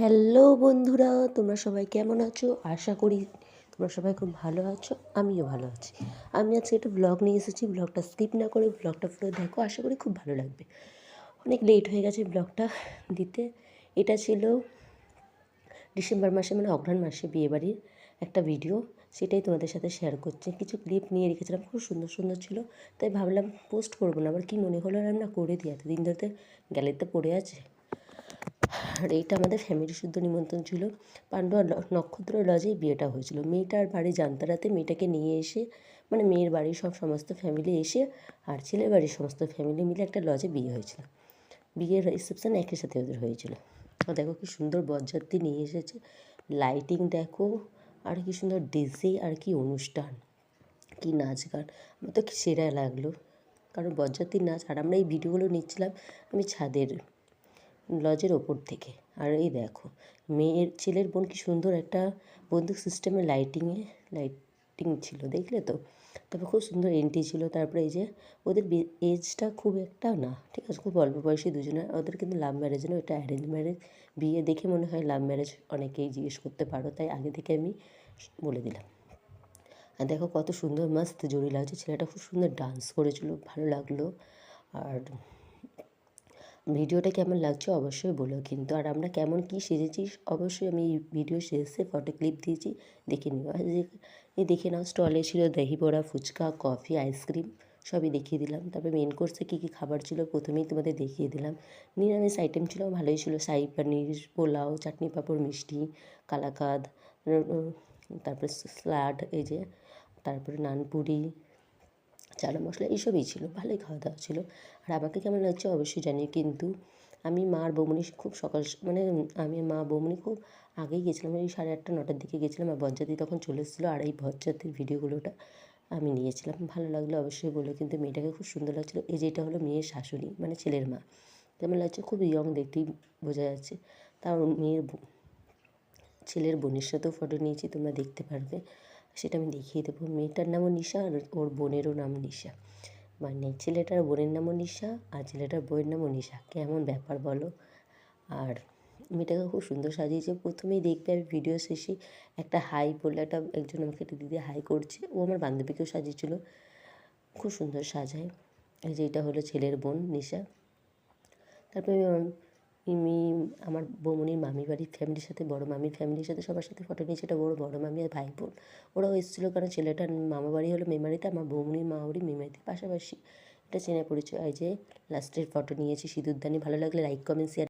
Hello বন্ধুরা, তোমরা সবাই কেমন আছো? আশা করি তোমরা সবাই খুব ভালো আছো, আমিও ভালো আছি। আমি আজকে একটা ব্লগ নিয়ে এসেছি ব্লগটা স্কিপ না করে ব্লগটা পুরো দেখো, আশা করি খুব ভালো লাগবে। অনেক লেট হয়ে গেছে ব্লগটা দিতে। এটা ছিল ডিসেম্বর মাসে মানে অঘ্রাণ মাসে বিয়েবাড়ির একটা ভিডিও সেটাই তোমাদের সাথে শেয়ার করছি। কিছু ক্লিপ নিয়ে রেখেছিলাম, খুব সুন্দর সুন্দর ছিল, তাই ভাবলাম পোস্ট করব না, আবার কী মনে হলো না করে দিই? এতদিন ধরে গ্যালারিতে পড়ে আছে। আর এইটা আমাদের ফ্যামিলি শুদ্ধ নিমন্ত্রণ ছিল। পান্ডুয়া নক্ষত্র লজেই বিয়েটা হয়েছিল। মেয়েটার বাড়ি জানতারাতে মেয়েটাকে নিয়ে এসে মানে মেয়ের বাড়ির সব সমস্ত ফ্যামিলি এসে আর ছেলের বাড়ির সমস্ত ফ্যামিলি মিলে একটা লজে বিয়ে হয়েছিল। বিয়ের রিসেপশান একই সাথে ওদের হয়েছিল। আর দেখো কি সুন্দর বরযাত্রী নিয়ে এসেছে। লাইটিং দেখো, আর কি সুন্দর ডিজে আর কি অনুষ্ঠান, কি নাচ গান। আমার তো সেরা লাগল। কারণ বরযাত্রীর নাচ, আর আমরা এই ভিডিওগুলো নিচ্ছিলাম আমি ছাদের লজের ওপর থেকে। আর এই দেখো, মেয়ের, ছেলের বোন কি সুন্দর একটা বন্দুক সিস্টেমে লাইটিংয়ে লাইটিং ছিল, দেখলে তো? তারপর খুব সুন্দর এন্ট্রি ছিল, তারপরে এই যে ওদের এজটা খুব একটা না, ঠিক আছে? খুব অল্প বয়সী দুজনে ওদের কিন্তু লাভ ম্যারেজ না এটা অ্যারেঞ্জ ম্যারেজ বিয়ে দেখে মনে হয় লাভ ম্যারেজ অনেকেই জিজ্ঞেস করতে পারো, তাই আগে থেকে আমি বলে দিলাম। আর দেখো কত সুন্দর, মাস্ত জড়ি লাগছে, ছেলেটা খুব সুন্দর ডান্স করেছিল, ভালো লাগল। আর ভিডিওটা কেমন লাগছে অবশ্যই বলো। কিন্তু আর আমরা কেমন কী সেজেছি, অবশ্যই আমি এই ভিডিও শেষে ফটো ক্লিপ দিয়েছি, দেখে নিও। দেখে নাও স্টলে ছিল দহি বড়া, ফুচকা কফি আইসক্রিম সবই দেখিয়ে দিলাম। তারপরে মেন কোর্সে কী কী খাবার ছিল প্রথমেই তোমাদের দেখিয়ে দিলাম। নিরামিষ আইটেম ছিল, ভালোই ছিল, শাহি পানির, পোলাও, চাটনি পাঁপড়, মিষ্টি, কালাকাদ তারপরে স্যালাড এই যে, তারপরে নানপুরি চানা মশলা এইসবই ছিল, ভালোই খাওয়া দাওয়া ছিল। আর আমাকে কেমন লাগছে অবশ্যই জানি কিন্তু আমি মা আর বৌমনি খুব সকাল মানে আমি মা বৌমনি খুব আগেই গেছিলাম, ওই সাড়ে আটটা, নটার দিকে গেছিলাম আর বরযাত্রী তখন চলে এসেছিল আর এই বরযাত্রীর ভিডিওগুলোটা আমি নিয়েছিলাম। ভালো লাগল অবশ্যই বলে, কিন্তু মেয়েটাকে খুব সুন্দর লাগছিল। এই যেটা হলো মেয়ের শাশুড়ি মানে ছেলের মা। কেমন লাগছে? খুব ইয়ং দেখতেই বোঝা যাচ্ছে। তার মেয়ের ছেলের বোনের সাথেও ফটো নিয়েছি, তোমরা দেখতে পারবে। সেটা আমি দেখিয়ে দেবো। মেয়েটার নামও নিশা আর ওর বোনেরও নাম নিশা। মানে ছেলেটার বোনের নামও নিশা আর ছেলেটার বইয়ের নামও নিশা। কেমন ব্যাপার বলো? আর মেয়েটাকে খুব সুন্দর সাজিয়েছে। প্রথমেই দেখবে আমি ভিডিও শেষে একটা হাই বললে একটা একজন আমাকে একটা দিদি হাই করছে। ও আমার বান্ধবীকেও সাজিয়েছিল। খুব সুন্দর সাজায়। এই যে এটা হলো ছেলের বোন নিশা। তারপরে আমি আমার বৌমনির মামি বাড়ির ফ্যামিলির সাথে, বড় মামির ফ্যামিলির সাথে সবার সাথে ফটো নিয়েছি। এটা বড় বড় মামি আর ভাই বোন ওরাও এসেছিল কারণ ছেলেটার মামা বাড়ি হলো মেমারিতে, আমার বৌমনির মা বাড়ি মেমারিতে পাশাপাশি। এটা চেনা পরিচয় যে লাস্টের ফটো নিয়েছি সিঁদুরদানি। ভালো লাগলে লাইক কমেন্ট শেয়ার